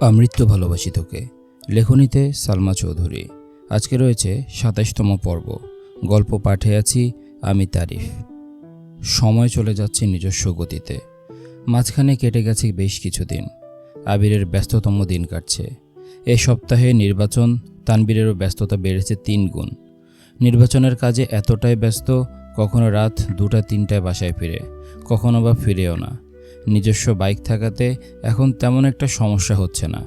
আমৃত্যু ভালোবাসি তোকে। লেখনীতে সালমা চৌধুরী। আজকে রয়েছে সাতাশতম পর্ব। গল্প পাঠে আছি আমি তারিফ। সময় চলে যাচ্ছে নিজস্ব গতিতে। মাঝখানে কেটে গেছে বেশ কিছুদিন। আবিরের ব্যস্ততম দিন কাটছে। এ সপ্তাহে নির্বাচন, তানবীরেরও ব্যস্ততা বেড়েছে তিন গুণ। নির্বাচনের কাজে এতটাই ব্যস্ত, কখনো রাত দুটা তিনটায় বাসায় ফিরে, কখনো বা ফিরেও না। নিজস্ব বাইক থাকাতে এখন তেমন একটা সমস্যা হচ্ছে না।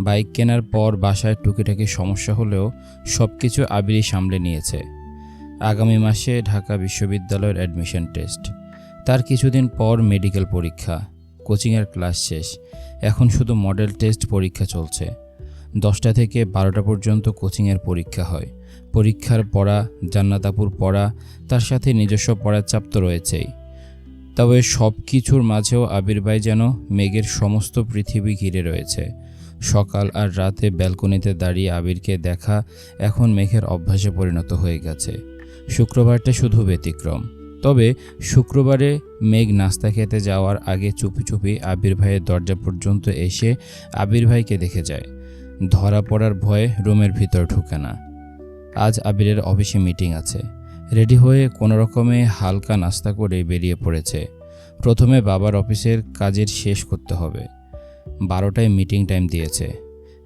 বাইক কেনার পর বাসায় টুকিটাকি সমস্যা হলেও সব কিছু আবিরই সামলে নিয়েছে। আগামী মাসে ঢাকা বিশ্ববিদ্যালয়ের অ্যাডমিশন টেস্ট তার কিছুদিন পর মেডিকেল পরীক্ষা। কোচিংয়ের ক্লাস শেষ। এখন শুধু মডেল টেস্ট পরীক্ষা চলছে। দশটা থেকে বারোটা পর্যন্ত কোচিংয়ের পরীক্ষা হয়। পরীক্ষার পড়া, জান্নাতাপুর পড়া, তার সাথে নিজস্ব পড়ার চাপ তো রয়েছেই। তবে সব কিছুর মাঝেও আবির ভাই যেন মেঘের সমস্ত পৃথিবী ঘিরে রয়েছে। সকাল আর রাতে ব্যালকনিতে দাঁড়িয়ে আবিরকে দেখা এখন মেঘের অভ্যাসে পরিণত হয়ে গেছে। শুক্রবারটা শুধু ব্যতিক্রম। তবে শুক্রবারে মেঘ নাস্তা খেতে যাওয়ার আগে চুপি চুপি আবির ভাইয়ের দরজা পর্যন্ত এসে আবির ভাইকে দেখে যায়। ধরা পড়ার ভয়ে রুমের ভিতর ঢুকে না। আজ আবিরের অফিসে মিটিং আছে। রেডি হয়ে কোনো রকমে হালকা নাস্তা করে বেরিয়ে পড়েছে। প্রথমে বাবার অফিসের কাজের শেষ করতে হবে। বারোটায় মিটিং টাইম দিয়েছে।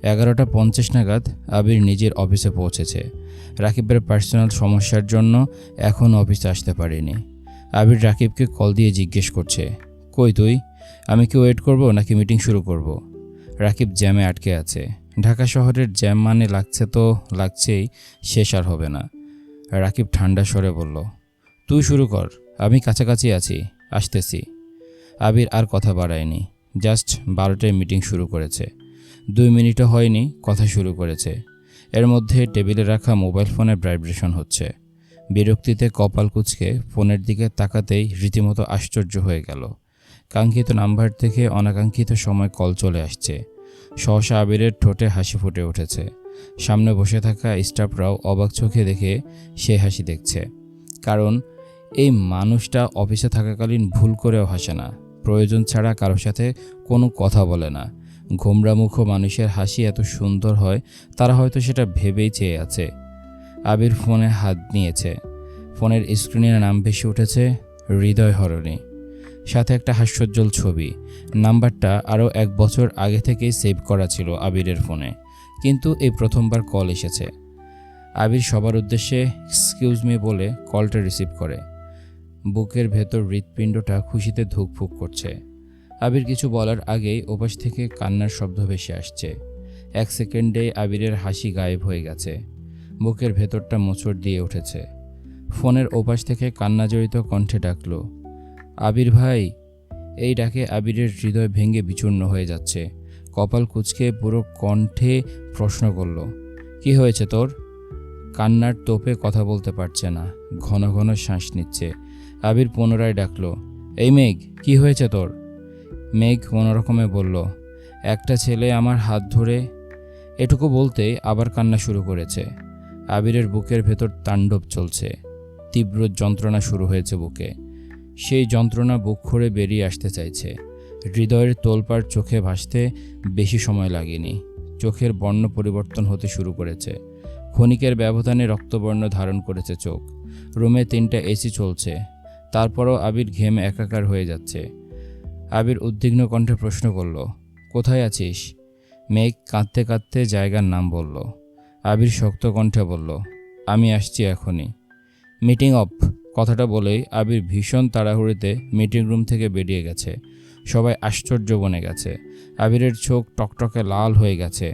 এগারোটা পঞ্চাশ নাগাদ আবির নিজের অফিসে পৌঁছেছে। রাকিবের পার্সোনাল সমস্যার জন্য এখন অফিসে আসতে পারেনি। আবির রাকিবকে কল দিয়ে জিজ্ঞেস করছে, কই তুই? আমি কি ওয়েট করব নাকি মিটিং শুরু করব? রাকিব জ্যামে আটকে আছে। ঢাকা শহরের জ্যাম মানে লাগছে তো লাগছেই, শেষ আর হবে না। রাকিব ঠান্ডা স্বরে বলল, তুই শুরু কর, আমি কাছাকাছি আছি, আসতেছি। আবির আর কথা বাড়ায়নি, জাস্ট বারোটায় মিটিং শুরু করেছে। দুই মিনিটও হয়নি, কথা শুরু করেছে। এর মধ্যে টেবিলে রাখা মোবাইল ফোনের ভাইব্রেশন হচ্ছে। বিরক্তিতে কপাল কুচকে ফোনের দিকে তাকাতেই রীতিমতো আশ্চর্য হয়ে গেল। কাঙ্ক্ষিত নাম্বার থেকে অনাকাঙ্ক্ষিত সময় কল চলে আসছে। সহসা আবিরের ঠোঁটে হাসি ফুটে উঠেছে। সামনে বসে থাকা স্টাফরাও অবাক চোখে দেখে সে হাসি দেখছে। কারণ এই মানুষটা অফিসে থাকাকালীন ভুল করেও হাসে না। প্রয়োজন ছাড়া কারোর সাথে কোনো কথা বলে না। ঘোমরামুখ মানুষের হাসি এত সুন্দর হয়, তারা হয়তো সেটা ভেবেই চেয়ে আছে। আবির ফোনে হাত নিয়েছে। ফোনের স্ক্রিনের নাম ভেসে উঠেছে, হৃদয় হরণী। সাথে একটা হাস্যোজ্জ্বল ছবি। নাম্বারটা আরও এক বছর আগে থেকেই সেভ করা ছিল আবিরের ফোনে। কিন্তু এই প্রথমবার কল এসেছে। আবির সবার উদ্দেশ্যে এক্সকিউজ মি বলে কলটা রিসিভ করে। বুকের ভেতর হৃৎপিণ্ডটা খুশিতে ধুকফুক করছে। আবির কিছু বলার আগেই ওপাশ থেকে কান্নার শব্দ ভেসে আসছে। এক সেকেন্ডে আবিরের হাসি গায়েব হয়ে গেছে। বুকের ভেতরটা মোচড় দিয়ে উঠেছে। ফোনের ওপাশ থেকে কান্না জড়িত কণ্ঠে ডাকলো, আবির ভাই, এই ডাকে আবিরের হৃদয় ভেঙে বিচূর্ণ হয়ে যাচ্ছে। কপাল কুচকে পুরো কণ্ঠে প্রশ্ন করল, কি হয়েছে তোর? কান্নার তোপে কথা বলতে পারছে না, ঘন ঘন শ্বাস নিচ্ছে। আবির পুনরায় ডাকলো, এই মেঘ, কি হয়েছে তোর? মেঘ কোনোরকমে বলল, একটা ছেলে আমার হাত ধরে এটুকু বলতেই আবার কান্না শুরু করেছে। আবিরের বুকের ভেতর তাণ্ডব চলছে। তীব্র যন্ত্রণা শুরু হয়েছে বুকে। সেই যন্ত্রণা বুক খুঁড়ে বেরিয়ে আসতে চাইছে। হৃদয়ের তোলপাড় চোখে ভাসতে বেশি সময় লাগেনি। চোখের বর্ণ পরিবর্তন হতে শুরু করেছে। ক্ষণিকের ব্যবধানে রক্তবর্ণ ধারণ করেছে চোখ। রুমে তিনটা এসি চলছে। তারপরও আবির ঘেমে একাকার হয়ে যাচ্ছে। আবির উদ্বিগ্ন কণ্ঠে প্রশ্ন করল, কোথায় আছিস? মেঘ কাঁদতে কাঁদতে জায়গার নাম বলল। আবির শক্ত কণ্ঠে বলল, আমি আসছি এখনই। মিটিং অফ, কথাটা বলেই আবির ভীষণ তাড়াহুড়িতে মিটিং রুম থেকে বেরিয়ে গেছে। সবাই আশ্চর্য বনে গেছে। আবিরের চোখ টকটকে লাল হয়ে গেছে।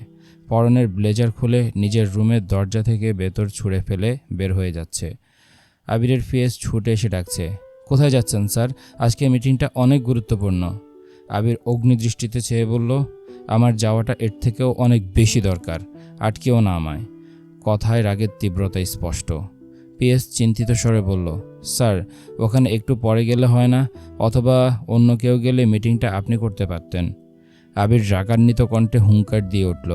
পরনের ব্লেজার খুলে নিজের রুমের দরজা থেকে ভেতর ছুঁড়ে ফেলে বের হয়ে যাচ্ছে। আবিরের ফেস ছুটে এসে ডাকছে, কোথায় যাচ্ছেন, স্যার? আজকে মিটিংটা অনেক গুরুত্বপূর্ণ। আবির অগ্নিদৃষ্টিতে চেয়ে বলল, আমার যাওয়াটা এর থেকেও অনেক বেশি দরকার, আটকেও না আমায়। কথায় রাগের তীব্রতা স্পষ্ট। পিএস চিন্তিত স্বরে বলল স্যার, ওখানে একটু পরে গেলে হয় না? অথবা অন্য কেউ গেলে মিটিংটা আপনি করতে পারতেন। আবির রাগান্বিত কণ্ঠে হুঙ্কার দিয়ে উঠল।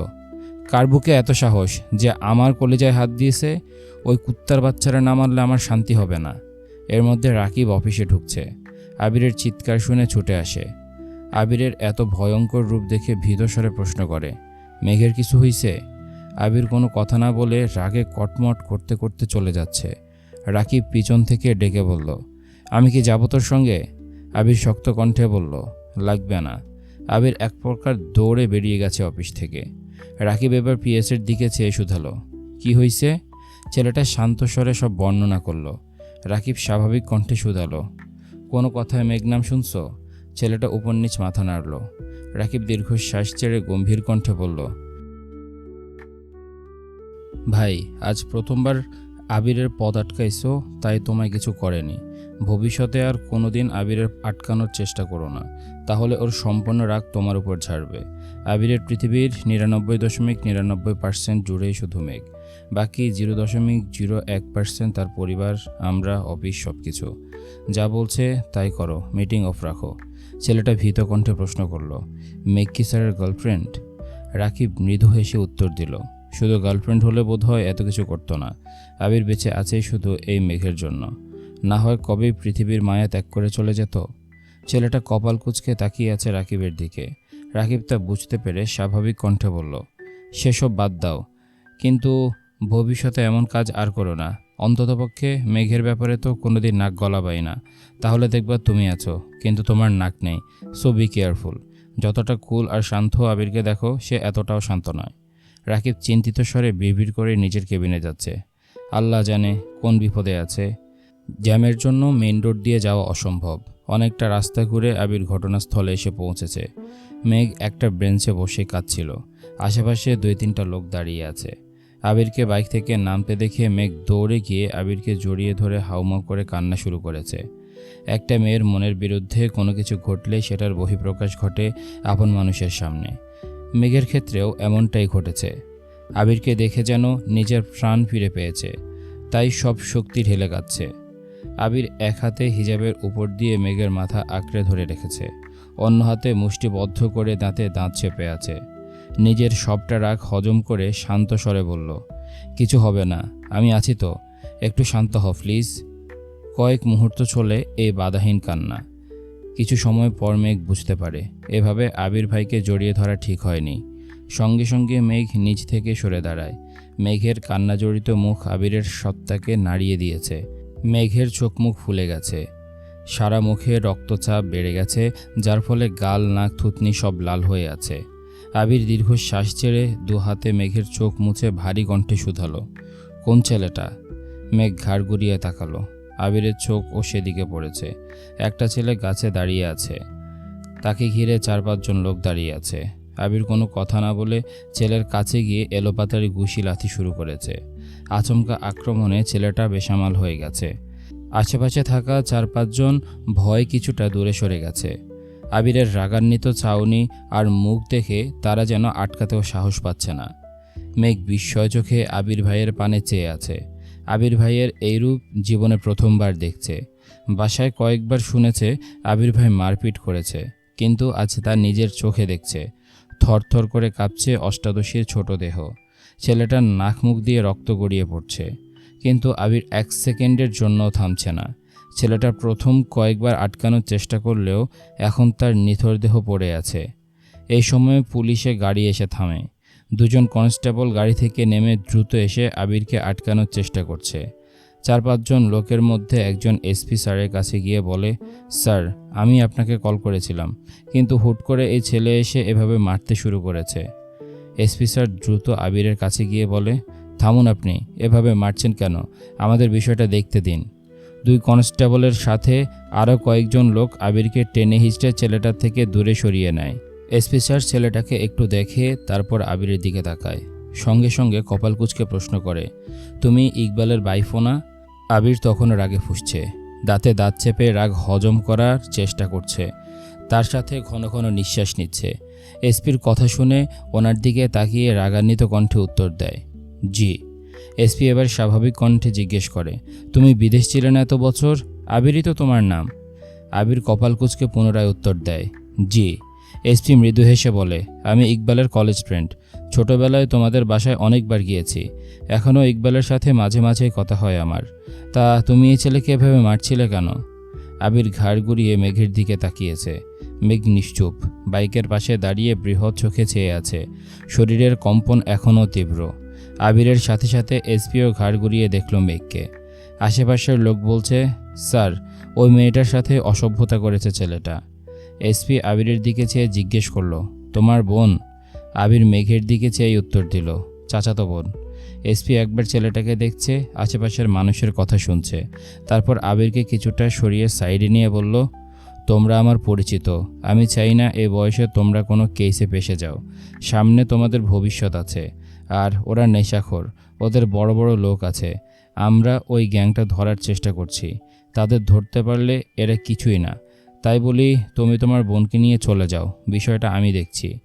কার বুকে এত সাহস যে আমার কলেজায় হাত দিয়েছে? ওই কুত্তার বাচ্চারা না মারলে আমার শান্তি হবে না। এর মধ্যে রাকিব অফিসে ঢুকছে। আবিরের চিৎকার শুনে ছুটে আসে। আবিরের এত ভয়ঙ্কর রূপ দেখে ভীত স্বরে প্রশ্ন করে, মেঘের কিছু হইছে? আবির কোনো কথা না বলে রাগে কটমট করতে করতে চলে যাচ্ছে। রাকিব পিছন থেকে ডেকে বলল, আমি কি যাব তোর সঙ্গে? আবির শক্ত কণ্ঠে বলল, লাগবে না। আবির এক প্রকার দৌড়ে বেরিয়ে গেছে অফিস থেকে। রাকিব এবার পিএসের দিকে চেয়ে শুধালো, কি হইছে? ছেলেটা শান্ত স্বরে সব বর্ণনা করল। রাকিব স্বাভাবিক কণ্ঠে শুধালো, কোনো কথায় মেঘনাম শুনছো? ছেলেটা উপর নিচ মাথা নাড়ল। রাকিব দীর্ঘশ্বাস ছেড়ে গম্ভীর কণ্ঠে বলল, ভাই, আজ প্রথমবার আবিরের পদ আটকাইছো, তাই তোমায় কিছু করেনি। ভবিষ্যতে আর কোনোদিন আবিরের আটকানোর চেষ্টা করো না। তাহলে ওর সম্পূর্ণ রাগ তোমার উপর ঝাড়বে। আবিরের পৃথিবীর নিরানব্বই দশমিক নিরানব্বই পার্সেন্ট জুড়েই শুধু মেঘ। বাকি জিরো দশমিক জিরো এক পার্সেন্ট তার পরিবার, আমরা, অফিস সব কিছু যা বলছে, তাই করো। মিটিং অফ রাখো। ছেলেটা ভীত কণ্ঠে প্রশ্ন করল, মেঘ কি স্যারের গার্লফ্রেন্ড? রাকিব মৃদু হেসে উত্তর দিল শুধু গার্লফ্রেন্ড হলে বোধ হয় এত কিছু করতো না। আবির বেঁচে আছেই শুধু এই মেঘের জন্য। না হয় কবেই পৃথিবীর মায়া ত্যাগ করে চলে যেত? ছেলেটা কপাল কুচকে তাকিয়ে আছে রাকিবের দিকে। রাকিব তা বুঝতে পেরে স্বাভাবিক কণ্ঠে বলল, সেসব বাদ দাও। কিন্তু ভবিষ্যতে এমন কাজ আর করো না। অন্ততপক্ষে মেঘের ব্যাপারে তো কোনোদিন নাক গলা গলাবাই না। তাহলে দেখবা তুমি আছো, কিন্তু তোমার নাক নেই। সো বি কেয়ারফুল যতটা কুল আর শান্ত আবিরকে দেখো, সে এতটাও শান্ত নয়। রাকিব চিন্তিত স্বরে বিড়বিড় করে নিজের কেবিনে যাচ্ছে। আল্লাহ জানে কোন বিপদে আছে। জ্যামের জন্য মেইন রোড দিয়ে যাওয়া অসম্ভব। অনেকটা রাস্তা ঘুরে আবির ঘটনাস্থলে এসে পৌঁছেছে। মেঘ একটা বেঞ্চে বসে কাঁদছিল। আশেপাশে দুই তিনটা লোক দাঁড়িয়ে আছে। আবিরকে বাইক থেকে নামতে দেখে মেঘ দৌড়ে গিয়ে আবিরকে জড়িয়ে ধরে হাউমাউ করে কান্না শুরু করেছে। একটা মেয়ের মনের বিরুদ্ধে কোনো কিছু ঘটলে সেটার বহিঃপ্রকাশ ঘটে আপন মানুষের সামনে। মেঘের ক্ষেত্রেও এমনটাই ঘটেছে। আবিরকে দেখে যেন নিজের প্রাণ ফিরে পেয়েছে, তাই সব শক্তি ঢেলে গাচ্ছে। আবির এক হাতে হিজাবের উপর দিয়ে মেঘের মাথা আঁকড়ে ধরে রেখেছে, অন্য হাতে মুষ্টিবদ্ধ করে দাঁতে দাঁত চেপে আছে। নিজের সবটা রাগ হজম করে শান্ত স্বরে বলল, কিছু হবে না, আমি আছি তো, একটু শান্ত হ প্লিজ। কয়েক মুহূর্ত চলে এই বাধাহীন কান্না। কিছু সময় পর মেঘ বুঝতে পারে। এভাবে আবির ভাইকে জড়িয়ে ধরা ঠিক হয়নি। সঙ্গে সঙ্গে মেঘ নিচ থেকে সরে দাঁড়ায়। মেঘের কান্না জড়িত মুখ আবিরের সত্তাকে নাড়িয়ে দিয়েছে। মেঘের চোখ মুখ ফুলে গেছে। সারা মুখে রক্তচাপ বেড়ে গেছে, যার ফলে গাল, নাক, থুতনি সব লাল হয়ে আছে। আবির দীর্ঘ শ্বাস ছেড়ে দু হাতে মেঘের চোখ মুছে ভারী কণ্ঠে শুধালো। কোন ছেলেটা? মেঘ ঘাড় ঘুরিয়ে তাকালো। আবিরের চোখ ও সেদিকে পড়েছে। একটা ছেলে গাছে দাঁড়িয়ে আছে। তাকে ঘিরে চার পাঁচজন লোক দাঁড়িয়ে আছে। আবির কোনো কথা না বলে ছেলের কাছে গিয়ে এলোপাতারি ঘুষি লাথি শুরু করেছে। আচমকা আক্রমণে ছেলেটা বেসামাল হয়ে গেছে। আশেপাশে থাকা চার পাঁচজন ভয় কিছুটা দূরে সরে গেছে। আবিরের রাগান্বিত চাউনি আর মুখ দেখে তারা যেন আটকাতেও সাহস পাচ্ছে না। মেঘ বিস্ময় চোখে আবির ভাইয়ের পানে চেয়ে আছে। আবির ভাইয়ের এই রূপ জীবনে প্রথমবার দেখছে। বাসায় কয়েকবার শুনেছে, আবির ভাই মারপিট করেছে, কিন্তু আজ তার নিজের চোখে দেখছে। থরথর করে কাঁপছে অষ্টাদশীর ছোট দেহ। ছেলেটার নাক মুখ দিয়ে রক্ত গড়িয়ে পড়ছে। কিন্তু আবির এক সেকেন্ডের জন্য থামছে না। ছেলেটা প্রথম কয়েকবার আটকানোর চেষ্টা করলেও এখন তার নিথর দেহ পড়ে আছে। এই সময় পুলিশে গাড়ি এসে থামে। দুজন কনস্টেবল গাড়ি থেকে নেমে দ্রুত এসে আবিরকে আটকানোর চেষ্টা করছে। চার পাঁচজন লোকের মধ্যে একজন এসপি স্যারের কাছে গিয়ে বলে, স্যার, আমি আপনাকে কল করেছিলাম, কিন্তু হুট করে এই ছেলে এসে এভাবে মারতে শুরু করেছে। এসপি স্যার দ্রুত আবিরের কাছে গিয়ে বলে, থামুন আপনি, এভাবে মারছেন কেন? আমাদের বিষয়টা দেখতে দিন। দুই কনস্টেবলের সাথে আরও কয়েকজন লোক আবিরকে টেনে হিচড়ে ছেলেটার থেকে দূরে সরিয়ে নেয়। এসপি ছেলেটাকে একটু দেখে তারপর আবিরের দিকে তাকায়। সঙ্গে সঙ্গে কপাল কুচকে প্রশ্ন করে, তুমি ইকবালের বাইফো না? আবির তখন রাগে ফুসছে। দাঁতে দাঁত চেপে রাগ হজম করার চেষ্টা করছে। তার সাথে ঘন ঘন নিঃশ্বাস নিচ্ছে। এসপির কথা শুনে ওনার দিকে তাকিয়ে রাগান্বিত কণ্ঠে উত্তর দেয়, জি। এসপি এবার স্বাভাবিক কণ্ঠে জিজ্ঞেস করে, তুমি বিদেশ ছিলে না এত বছর? আবিরই তো তোমার নাম। আবির কপাল কুচকে পুনরায় উত্তর দেয়, জি। এসপি মৃদু হেসে বলে, আমি ইকবালের কলেজ ফ্রেন্ড ছোটবেলায় তোমাদের বাসায় অনেকবার গিয়েছি। এখনও ইকবালের সাথে মাঝে মাঝেই কথা হয় আমার। তা তুমি এই ছেলেকে এভাবে মারছিলে কেন? আবির ঘাড় গুড়িয়ে মেঘের দিকে তাকিয়েছে। মেঘ নিশ্চুপ। বাইকের পাশে দাঁড়িয়ে বৃহৎ চোখে চেয়ে আছে। শরীরের কম্পন এখনও তীব্র। আবিরের সাথে সাথে এসপিও ঘাড় ঘুরিয়ে দেখল মেঘকে। আশেপাশের লোক বলছে, স্যার, ওই মেয়েটার সাথে অসভ্যতা করেছে ছেলেটা। এসপি আবিরের দিকে চেয়ে জিজ্ঞেস করল, তোমার বোন? আবির মেঘের দিকে চেয়ে উত্তর দিল, চাচাতো বোন। এসপি একবার ছেলেটাকে দেখছে, আশেপাশের মানুষের কথা শুনছে। তারপর আবিরকে কিছুটা সরিয়ে সাইডে নিয়ে বলল, তোমরা আমার পরিচিত। আমি চাই না এই বয়সে তোমরা কোনো কেসে পেশে যাও। সামনে তোমাদের ভবিষ্যৎ আছে। আর ওরা নেশাখোর। ওদের বড় বড় লোক আছে। আমরা ওই গ্যাংটা ধরার চেষ্টা করছি। তাদের ধরতে পারলে এরা কিছুই না। তাই বলি, তুমি তোমার বোনকে নিয়ে চলে যাও। বিষয়টা আমি দেখছি।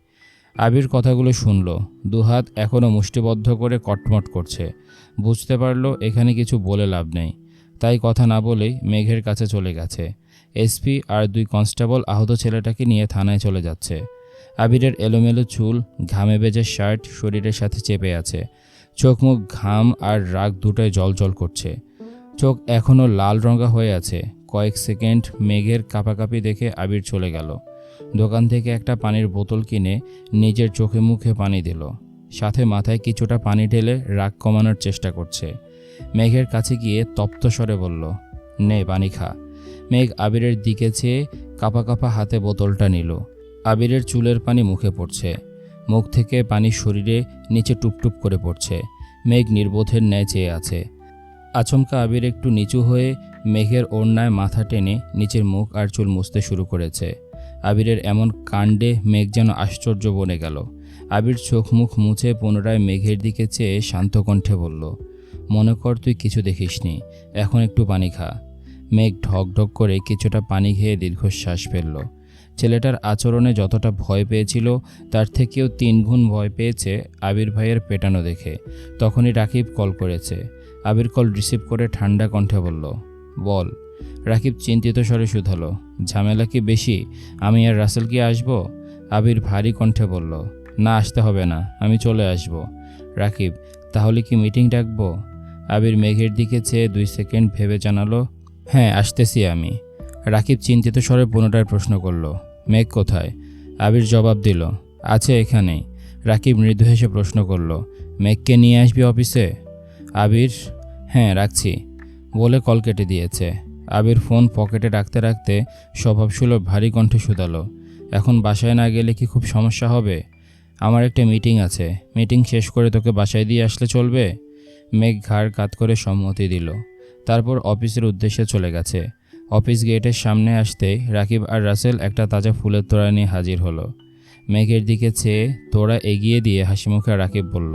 আবির কথাগুলো শুনল। দুহাত এখনও মুষ্টিবদ্ধ করে কটমট করছে। বুঝতে পারল এখানে কিছু বলে লাভ নেই। তাই কথা না বলেই মেঘের কাছে চলে গেছে। এসপি আর দুই কনস্টেবল আহত ছেলেটাকে নিয়ে থানায় চলে যাচ্ছে। আবিরের এলোমেলো চুল, ঘামে বেজে শার্ট শরীরের সাথে চেপে আছে। চোখ, মুখ, ঘাম আর রাগ দুটোয় জল করছে। চোখ এখনও লাল রঙা হয়ে আছে। কয়েক সেকেন্ড মেঘের কাঁপাকাঁপি দেখে আবির চলে গেল। দোকান থেকে একটা পানির বোতল কিনে নিজের চোখে মুখে পানি দিল। সাথে মাথায় কিছুটা পানি ঢেলে রাগ কমানোর চেষ্টা করছে। মেঘের কাছে গিয়ে তপ্ত স্বরে বলল, নে, পানি খা। মেঘ আবিরের দিকে চেয়ে কাপা কাপা হাতে বোতলটা নিল। আবিরের চুলের পানি মুখে পড়ছে। মুখ থেকে পানি শরীরে নিচে টুপটুপ করে পড়ছে। মেঘ নির্বোধের ন্যায় চেয়ে আছে। আচমকা আবির একটু নিচু হয়ে মেঘের ওড়নায় মাথা টেনে নিচের মুখ আর চুল মুছতে শুরু করেছে। আবিরের এমন কাণ্ডে মেঘ যেন আশ্চর্য বনে গেল। আবির চোখ মুখ মুছে পুনরায় মেঘের দিকে চেয়ে শান্ত কণ্ঠে বলল, মনে কর তুই কিছু দেখিসনি, এখন একটু পানি খা। মেঘ ঢক ঢক করে কিছুটা পানি খেয়ে দীর্ঘশ্বাস ফেলল। ছেলেটার আচরণে যতটা ভয় পেয়েছিল, তার থেকেও তিন গুণ ভয় পেয়েছে আবির ভাইয়ের পেটানো দেখে। তখনই রাকিব কল করেছে আবির কল রিসিভ করে ঠান্ডা কণ্ঠে বলল, বল। রাকিব চিন্তিত স্বরে শুধালো, ঝামেলা কি বেশি? আমি আর রাসেল কি আসব? আবির ভারী কণ্ঠে বলল, না, আসতে হবে না, আমি চলে আসব। রাকিব, তাহলে কি মিটিং ডাকবো? আবির মেঘের দিকে চেয়ে দুই সেকেন্ড ভেবে জানালো হ্যাঁ আসতেছি আমি। রাকিব চিন্তিত স্বরে পুনরায় প্রশ্ন করল, মেঘ কোথায়? আবির জবাব দিল, আছে এখানেই। রাকিব মৃদু হেসে প্রশ্ন করল, মেঘকে নিয়ে আসবি অফিসে? আবির হ্যাঁ রাখছি। বলে কল কেটে দিয়েছে। আবির ফোন পকেটে রাখতে রাখতে স্বভাবসুলভ ভারী কণ্ঠে শুধালো। এখন বাসায় না গেলে কি খুব সমস্যা হবে? আমার একটা মিটিং আছে। মিটিং শেষ করে তোকে বাসায় দিয়ে আসলে চলবে? মেঘ ঘাড় কাত করে সম্মতি দিল। তারপর অফিসের উদ্দেশ্যে চলে গেছে। অফিস গেটের সামনে আসতেই রাকিব আর রাসেল একটা তাজা ফুলের তোড়া নিয়ে হাজির হলো। মেঘের দিকে চেয়ে তোড়া এগিয়ে দিয়ে হাসিমুখে রাকিব বলল,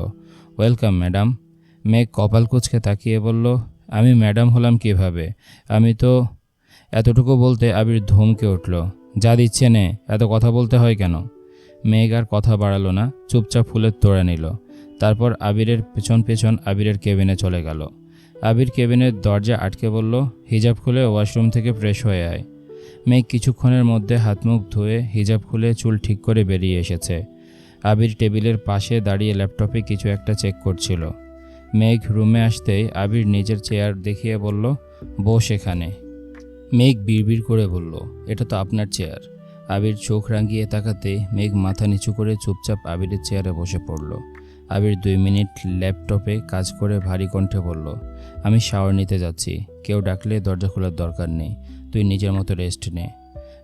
ওয়েলকাম, ম্যাডাম। মেঘ কপাল কুচকে তাকিয়ে বলল, আমি ম্যাডাম হলাম কীভাবে? আমি তো এতটুকু বলতে আবির ধমকে উঠল, যা দিচ্ছে নে, এত কথা বলতে হয় কেন? মেঘ আর কথা বাড়ালো না, চুপচাপ ফুলের তোড়া নিল। তারপর আবিরের পেছন পেছন আবিরের কেবিনে চলে গেল। আবির কেবিনের দরজা আটকে বলল, হিজাব খুলে ওয়াশরুম থেকে ফ্রেশ হয়ে আয়। মেঘ কিছুক্ষণের মধ্যে হাত মুখ ধুয়ে হিজাব খুলে চুল ঠিক করে বেরিয়ে এসেছে। আবির টেবিলের পাশে দাঁড়িয়ে ল্যাপটপে কিছু একটা চেক করছিল। মেঘ রুমে আসতেই আবির নিজের চেয়ার দেখিয়ে বলল, বস এখানে। মেঘ বিড়বিড় করে বলল, এটা তো আপনার চেয়ার। আবির চোখ রাঙিয়ে তাকাতে মেঘ মাথা নিচু করে চুপচাপ আবিরের চেয়ারে বসে পড়ল। আবির দুই মিনিট ল্যাপটপে কাজ করে ভারী কণ্ঠে বলল, আমি শাওয়ার নিতে যাচ্ছি। কেউ ডাকলে দরজা খোলার দরকার নেই। তুই নিজের মতো রেস্ট নে।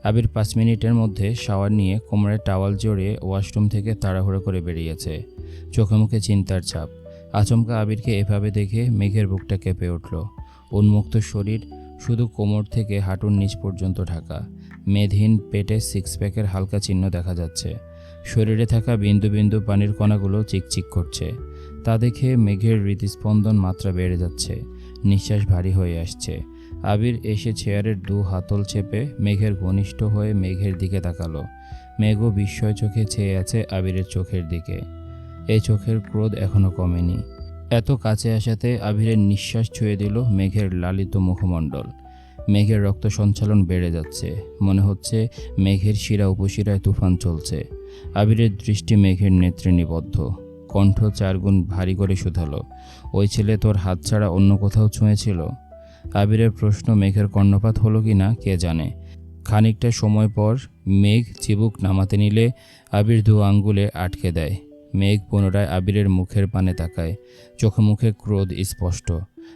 আবির পাঁচ মিনিটের মধ্যে শাওয়ার নিয়ে কোমরে টাওয়াল জড়িয়ে ওয়াশরুম থেকে তাড়াহুড়ো করে বেরিয়েছে। চোখে মুখে চিন্তার চাপ আচমকা আবিরকে এভাবে দেখে মেঘের বুকটা কেঁপে উঠল। উন্মুক্ত শরীর, শুধু কোমর থেকে হাঁটুর নিচ পর্যন্ত ঢাকা। মেধহীন পেটে সিক্স প্যাকের হালকা চিহ্ন দেখা যাচ্ছে। শরীরে থাকা বিন্দু বিন্দু পানির কণাগুলো চিকচিক করছে। তা দেখে মেঘের হৃদস্পন্দন মাত্রা বেড়ে যাচ্ছে। নিঃশ্বাস ভারী হয়ে আসছে। আবির এসে চেয়ারের দু হাতল চেপে মেঘের ঘনিষ্ঠ হয়ে মেঘের দিকে তাকালো। মেঘও বিস্ময় চোখে চেয়ে আছে আবিরের চোখের দিকে। এই চোখের ক্রোধ এখনও কমেনি। এত কাছে আসাতে আবিরের নিঃশ্বাস ছুঁয়ে দিল মেঘের লালিত মুখমণ্ডল। মেঘের রক্ত সঞ্চালন বেড়ে যাচ্ছে। মনে হচ্ছে মেঘের শিরা উপশিরায় তুফান চলছে। আবিরের দৃষ্টি মেঘের নেত্রে নিবদ্ধ। কণ্ঠ চারগুণ ভারী করে শুধালো। ওই ছেলে তোর হাত ছাড়া অন্য কোথাও ছুঁয়েছিল? আবিরের প্রশ্ন মেঘের কর্ণপাত হলো কি না, কে জানে? খানিকটা সময় পর মেঘ চিবুক নামাতে নিলে আবির দু আঙ্গুলে আটকে দেয়। মেঘ পুনরায় আবিরের মুখের পানে তাকায়। চোখে মুখে ক্রোধ স্পষ্ট।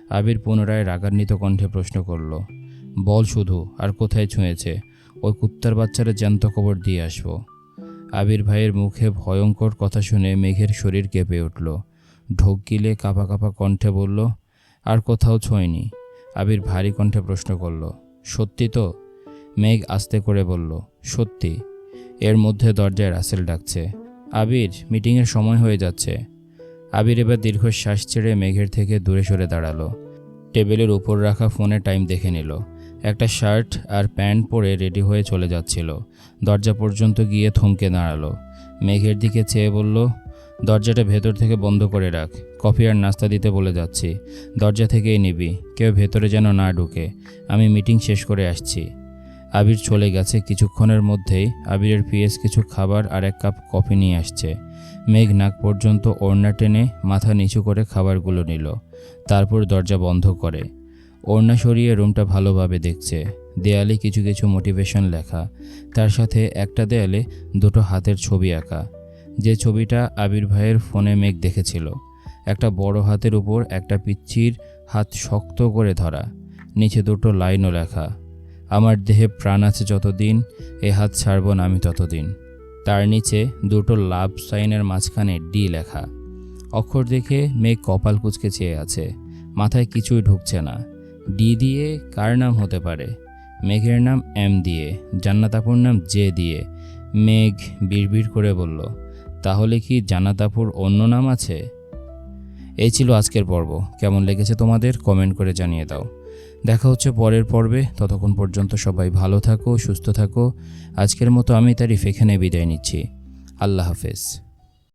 আবির পুনরায় রাগান্বিত কণ্ঠে প্রশ্ন করল, বল শুধু, আর কোথায় ছুঁয়েছে? ওই কুত্তার বাচ্চারা জ্যান্ত কবর দিয়ে আসব। আবির ভাইয়ের মুখে ভয়ঙ্কর কথা শুনে মেঘের শরীর কেঁপে উঠল। ঢোক গিলে কাঁপা কাঁপা কণ্ঠে বলল, আর কোথাও ছোঁয়নি। আবির ভারী কণ্ঠে প্রশ্ন করল, সত্যি তো? মেঘ আস্তে করে বলল, সত্যি। এর মধ্যে দরজায় রাসেল ডাকছে আবির মিটিংয়ের সময় হয়ে যাচ্ছে। আবির এবার দীর্ঘশ্বাস ছেড়ে মেঘের থেকে দূরে সরে দাঁড়াল। টেবিলের উপর রাখা ফোনে টাইম দেখে নিল। একটা শার্ট আর প্যান্ট পরে রেডি হয়ে চলে যাচ্ছিল। দরজা পর্যন্ত গিয়ে থমকে দাঁড়াল। মেঘের দিকে চেয়ে বলল, দরজাটা ভেতর থেকে বন্ধ করে রাখ। কফি আর নাস্তা দিতে বলে যাচ্ছি। দরজা থেকেই নিবি। কেউ ভেতরে যেন না ঢুকে। আমি মিটিং শেষ করে আসছি। আবির চলে গেছে। কিছুক্ষণের মধ্যেই আবিরের পিএস কিছু খাবার আর এক কাপ কফি নিয়ে আসছে। মেঘ নাক পর্যন্ত ওড়না টেনে মাথা নিচু করে খাবারগুলো নিল। তারপর দরজা বন্ধ করে। ওড়না সরিয়ে রুমটা ভালোভাবে দেখছে। দেয়ালে কিছু কিছু মোটিভেশন লেখা। তার সাথে একটা দেয়ালে দুটো হাতের ছবি আঁকা। যে ছবিটা আবির ভাইয়ের ফোনে মেঘ দেখেছিল। একটা বড় হাতের উপর একটা পিচ্ছির হাত শক্ত করে ধরা। নিচে দুটো লাইনও লেখা। আমার দেহে প্রাণ আছে যতদিন, এ হাত ছাড়ব না আমি ততদিন। তার নিচে দুটো লাভ সাইনের মাঝখানে ডি লেখা। অক্ষর দেখে মেঘ কপাল কুচকে চেয়ে আছে। মাথায় কিছুই ঢুকছে না। ডি দিয়ে কার নাম হতে পারে? মেঘের নাম এম দিয়ে জান্নাতাপুর নাম জে দিয়ে। মেঘ বিড়বিড় করে বলল, তাহলে কি জান্নাতাপুর অন্য নাম আছে? এই ছিল আজকের পর্ব। কেমন লেগেছে তোমাদের কমেন্ট করে জানিয়ে দাও। দেখা হচ্ছে পরের পর্বে। ততক্ষণ পর্যন্ত সবাই ভালো থাকো, সুস্থ থাকো। আজকের মতো আমি তারিফ এখানে বিদায় নিচ্ছি। আল্লাহ হাফেজ।